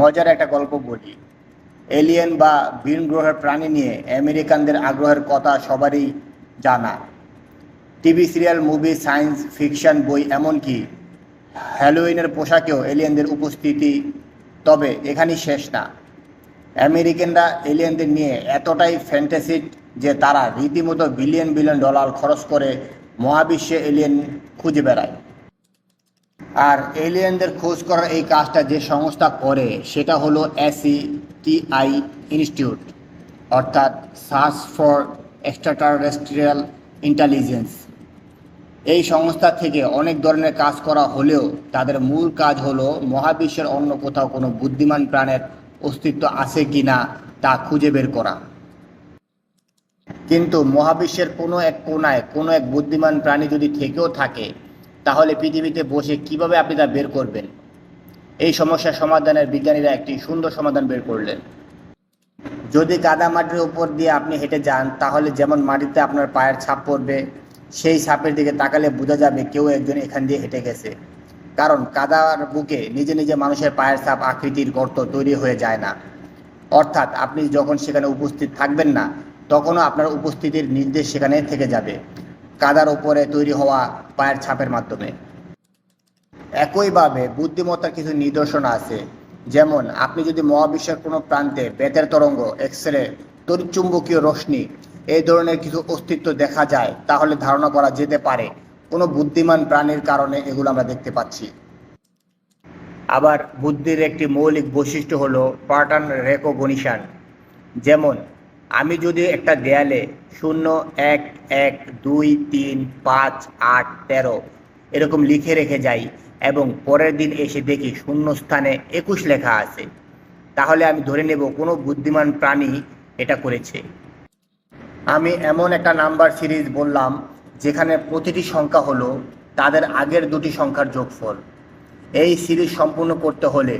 মজার একটা গল্প বলি। এলিয়েন বা ভিন গ্রহের প্রাণী নিয়ে আমেরিকানদের আগ্রহের কথা সবারই জানা। TV serial, movie, science fiction, বই, এমনকি হ্যালোইনের পোশাকেও এলিয়েনদের উপস্থিতি, তবে এখানেই শেষ না। আমেরিকানরা এলিয়েনদের নিয়ে এতটাই ফ্যান্টাসিড যে তারা রীতিমতো বিলিয়ন বিলিয়ন ডলার খরচ করে মহাবিশ্বে এলিয়েন খুঁজে বেড়ায়। আর এলিয়েনদের খোঁজ করার এই কাজটা যে সংস্থা করে, সেটা হলো এসিটিআই ইনস্টিটিউট অর্থাৎ সার্চ ফর এক্সট্রাটারেস্ট্রিয়াল ইন্টেলিজেন্স এই সংস্থা থেকে অনেক ধরনের কাজ করা হলেও তাদের মূল কাজ হলো মহাবিশ্বের অন্য কোথাও কোনো বুদ্ধিমান প্রাণের অস্তিত্ব আছে কি না তা খুঁজে বের করা। কিন্তু মহাবিশ্বের কোনো এক কোনায় কোনো এক বুদ্ধিমান প্রাণী যদি থেকেও থাকে তাহলে পৃথিবীতে বসে কীভাবে আপনি তা বের করবেন? এই সমস্যার সমাধানের বিজ্ঞানীরা একটি সুন্দর সমাধান বের করলেন। যদি কাদা মাটির উপর দিয়ে আপনি হেঁটে যান, তাহলে যেমন মাটিতে আপনার পায়ের ছাপ পড়বে, সেই ছাপের দিকে তাকালে বোঝা যাবে কেউ একজন এখান দিয়ে হেঁটে গেছে। কারণ কাদার বুকে নিজে নিজে মানুষের পায়ের ছাপ আকৃতির গর্ত তৈরি হয়ে যায় না। অর্থাৎ আপনি যখন সেখানে উপস্থিত থাকবেন না, তখনও আপনার উপস্থিতির নির্দেশ সেখানে থেকে যাবে। কাদার উপরে তৈরি হওয়া পায়ের ছাপের মাধ্যমে। একইভাবে বুদ্ধিমত্তার কিছু নিদর্শন আছে। যেমন, আপনি যদি মহাবিশ্বের কোনো প্রান্তে বেতের তরঙ্গ এক্স রে তড়িৎচুম্বকীয় রশ্মি, এই ধরনের কিছু অস্তিত্ব দেখা যায়, তাহলে ধারণা করা যেতে পারে, কোনো বুদ্ধিমান প্রাণীর কারণে এগুলো আমরা দেখতে পাচ্ছি। আবার বুদ্ধির একটি মৌলিক বৈশিষ্ট্য হলো প্যাটার্ন রেকগনিশন যেমন আমি যদি একটা দেয়ালে শূন্য, এক এক, দুই, তিন, পাঁচ, আট, তেরো এরকম লিখে রেখে যাই এবং পরের দিন এসে দেখি শূন্য স্থানে একুশ লেখা আছে, তাহলে আমি ধরে নেব কোনো বুদ্ধিমান প্রাণী এটা করেছে। আমি এমন একটা নাম্বার সিরিজ বললাম যেখানে প্রতিটি সংখ্যা হলো তাদের আগের দুটি সংখ্যার যোগফল। এই সিরিজ সম্পূর্ণ করতে হলে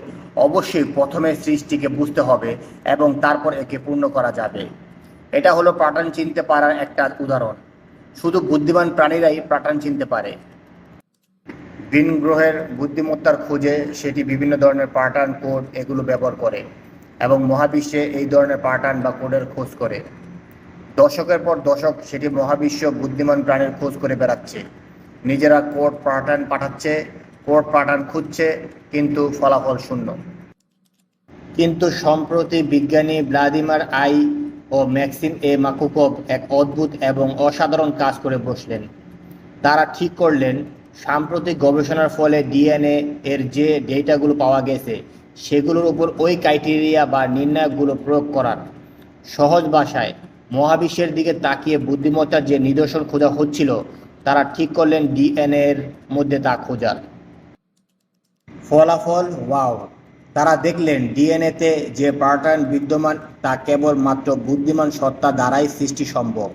অবশ্যই প্রথমে সৃষ্টিকে বুঝতে হবে এবং তারপর একে পূর্ণ করা যাবে। এটা হলো প্যাটার্ন চিনতে পারার একটা উদাহরণ। শুধু বুদ্ধিমান প্রাণীরাই প্যাটার্ন চিনতে পারে। ভিন গ্রহের বুদ্ধিমত্তার খোঁজে সেটি বিভিন্ন ধরনের প্যাটার্ন কোড এগুলো ব্যবহার করে এবং মহাবিশ্বে এই ধরনের প্যাটার্ন বা কোডের খোঁজ করে। দশকের পর দশক সেটি মহাবিশ্ব বুদ্ধিমান প্রাণীর খোঁজ করে বেড়াচ্ছে। নিজেরা কোড প্যাটার্ন পাঠাচ্ছে, কোড প্যাটার্ন খুঁজছে, কিন্তু ফলাফল শূন্য। কিন্তু সম্প্রতি বিজ্ঞানী ভ্লাদিমার আই ও ম্যাক্সিম এ মাকুকভ এক অদ্ভুত এবং অসাধারণ কাজ করে বসলেন। তারা ঠিক করলেন, সাম্প্রতিক গবেষণার ফলে ডিএনএ এর যে ডেটাগুলো পাওয়া গেছে, সেগুলোর উপর ওই ক্রাইটেরিয়া বা নির্ণায়কগুলো প্রয়োগ করার সহজ ভাষায় মহাবিশ্বের দিকে তাকিয়ে বুদ্ধিমত্তার যে নিদর্শন খোঁজা হচ্ছিল, তারা ঠিক করলেন ডিএনএ এর মধ্যে তা খোঁজার। ফলাফল, ওয়াও। তারা দেখলেন ডিএনএতে যে প্যাটার্ন বিদ্যমান, তা কেবল মাত্র বুদ্ধিমান সত্তা দ্বারাই সৃষ্টি সম্ভব।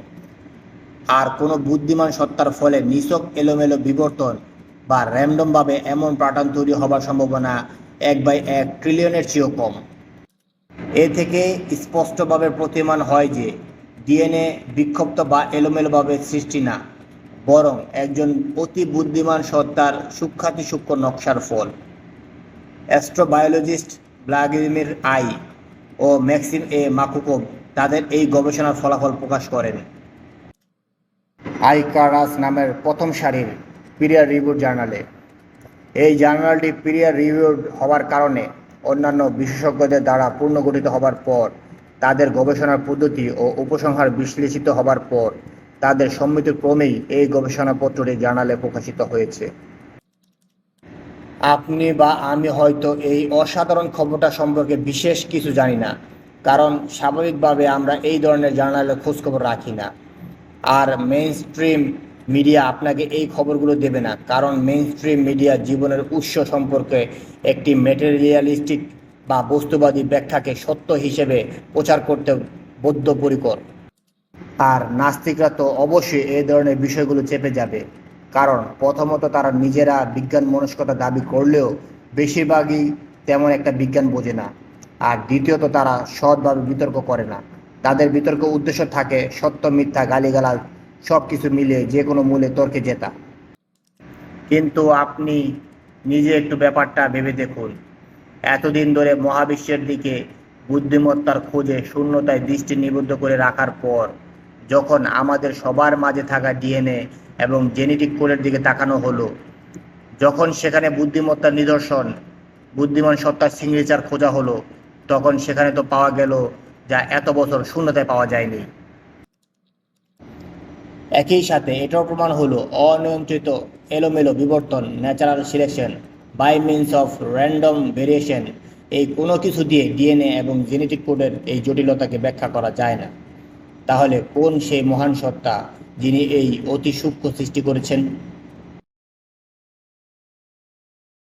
আর কোনো বুদ্ধিমান সত্তার ফলে নিছক এলোমেলো বিবর্তন বা র্যান্ডমভাবে এমন প্যাটার্ন তৈরি হবার সম্ভাবনা এক বাই এক ট্রিলিয়নের চেয়েও কম। এ থেকে স্পষ্টভাবে প্রতিমান হয় যে ডিএনএ বিক্ষিপ্ত বা এলোমেলোভাবে সৃষ্টি না, বরং একজন অতি বুদ্ধিমান সত্তার সূক্ষাতি সূক্ষ্ম নকশার ফল। অ্যাস্ট্রোবায়োলজিস্ট ভ্লাদিমির আই ও ম্যাক্সিম এ মাকুকোভ তাদের এই গবেষণার ফলাফল প্রকাশ করেন। আইকারাস নামের প্রথম সারির পিরিয়ার রিভিউ জার্নালে। এই জার্নালটি পিরিয়ার রিভিউ হওয়ার কারণে অন্যান্য বিশেষজ্ঞদের দ্বারা পুনর্গঠিত হবার পর, তাদের গবেষণার পদ্ধতি ও উপসংহার বিশ্লেষিত হবার পর, তাদের সম্মিতক্রমেই এই গবেষণাপত্রটি জার্নালে প্রকাশিত হয়েছে। আপনি বা আমি হয়তো এই অসাধারণ খবরটা সম্পর্কে বিশেষ কিছু জানি না, কারণ স্বাভাবিকভাবে আমরা এই ধরনের জার্নালের খোঁজখবর রাখি না। আর মেইন স্ট্রিম মিডিয়া আপনাকে এই খবরগুলো দেবে না, কারণ মেইন স্ট্রিম মিডিয়া জীবনের উৎস সম্পর্কে একটি মেটেরিয়ালিস্টিক বা বস্তুবাদী ব্যাখ্যাকে সত্য হিসেবে প্রচার করতে বদ্ধপরিকর। আর নাস্তিকরা তো অবশ্যই এই ধরনের বিষয়গুলো চেপে যাবে। কারণ প্রথমত তারা নিজেরা বিজ্ঞান মনস্কতা দাবি করলেও বেশিরভাগই তেমন একটা বিজ্ঞান বোঝে না। আর দ্বিতীয়ত তারা সৎভাবে বিতর্ক করে না। তাদের বিতর্ক উদ্দেশ্য থাকে সত্য, মিথ্যা, গালিগালাজ সব কিছু মিলিয়ে যে কোনো মূলে তর্কে জেতা। কিন্তু আপনি নিজে একটু ব্যাপারটা ভেবে দেখুন। এতদিন ধরে মহাবিশ্বের দিকে বুদ্ধিমত্তার খোঁজে শূন্যতায় দৃষ্টি নিবদ্ধ করে রাখার পর যখন আমাদের সবার মাঝে থাকা ডিএনএ এবং জেনেটিক কোডের দিকে তাকানো হলো, যখন সেখানে বুদ্ধিমত্তার নিদর্শন, বুদ্ধিমান সত্তার সিগনেচার খোঁজা হলো, তখন সেখানে তো পাওয়া গেল যা এত বছর শূন্যতায় পাওয়া যায়নি। একই সাথে এটাও প্রমাণ হলো অনিয়ন্ত্রিত এলোমেলো বিবর্তন natural selection by means of random variation এই কোনো কিছু দিয়ে ডিএনএ এবং জেনেটিক কোডের এই জটিলতাকে ব্যাখ্যা করা যায় না। তাহলে কোন সেই মহান সত্তা যিনি এই অতি সূক্ষ্ম সৃষ্টি করেছেন?